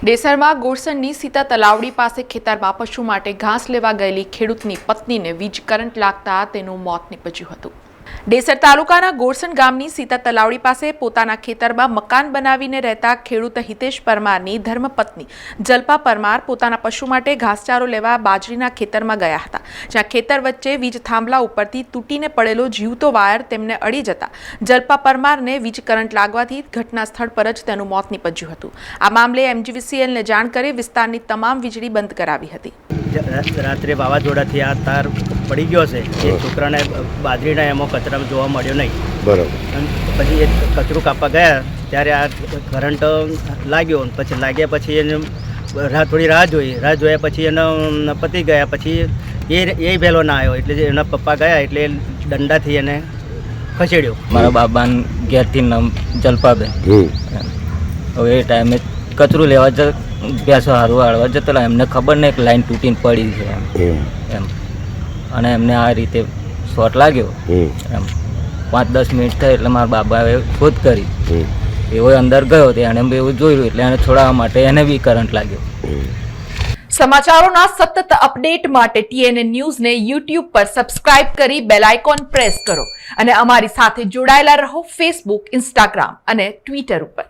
ડેસરમાં ગોરસણની સીતા તલાવડી પાસે ખેતરમાં પશુ માટે ઘાસ લેવા ગયેલી ખેડૂતની પત્નીને વીજ કરંટ લાગતા તેનું મોત નીપજ્યું હતું. ડેસર તાલુકાના ગોરસણ ગામની સીતા તલાવડી પાસે પોતાના ખેતરમાં મકાન બનાવીને રહેતા ખેડૂત હિતેશ પરમારની ધર્મપત્ની જલ્પા પરમાર પોતાના પશુ માટે ઘાસચારો લેવા બાજરીના ખેતરમાં ગયા હતા. જ્યાં ખેતર વચ્ચે વીજ થાંભલા ઉપરથી તૂટીને પડેલો જીવતો વાયર તેમને અડી જતા જલ્પા પરમારને વીજ કરંટ લાગવાથી ઘટના સ્થળ પર જ તેનું મોત નીપજ્યું હતું. આ મામલે એમજીવીસીએલને જાણ કરી વિસ્તારની તમામ વીજળી બંધ કરાવી હતી. રાત્રે વાવાઝોડાથી આ તાર પડી ગયો છે. એ છોકરાને બાજરીના એમાં કચરામાં જોવા મળ્યો નહીં. બરાબર. પછી એ કચરું કાપવા ગયા ત્યારે આ કરંટ લાગ્યો પછી લાગ્યા પછી એને રાહ થોડી રાહ જોઈ. રાહ જોયા પછી એનો પતી ગયા પછી એ એ વહેલો ના આવ્યો. એટલે જે એના પપ્પા ગયા એટલે દંડાથી એને ખસેડ્યો. મારા બાબાન ઘેરથી નામ જલપાબેન હવે એ ટાઈમે કચરું લેવા જ ભેંસો હારવા હારવા જતો એમને ખબર નહીં કે લાઈન તૂટીને પડી છે એમ. એમ. અને એમને આ રીતે શોટ લાગ્યો. એમ પાંચ દસ મિનિટ થઈ એટલે મારા બાબાએ શોધ કરી. એવો અંદર ગયો તે એને એવું જોયું એટલે એને છોડાવવા માટે એને બી કરંટ લાગ્યો. સમાચારોના સતત અપડેટ માટે ટીએનએ ન્યૂઝને યુટ્યુબ પર સબસ્ક્રાઇબ કરી બેલ આઇકોન પ્રેસ કરો. અને અમારી સાથે જોડાયેલા રહો ફેસબુક ઇન્સ્ટાગ્રામ અને ટ્વિટર ઉપર.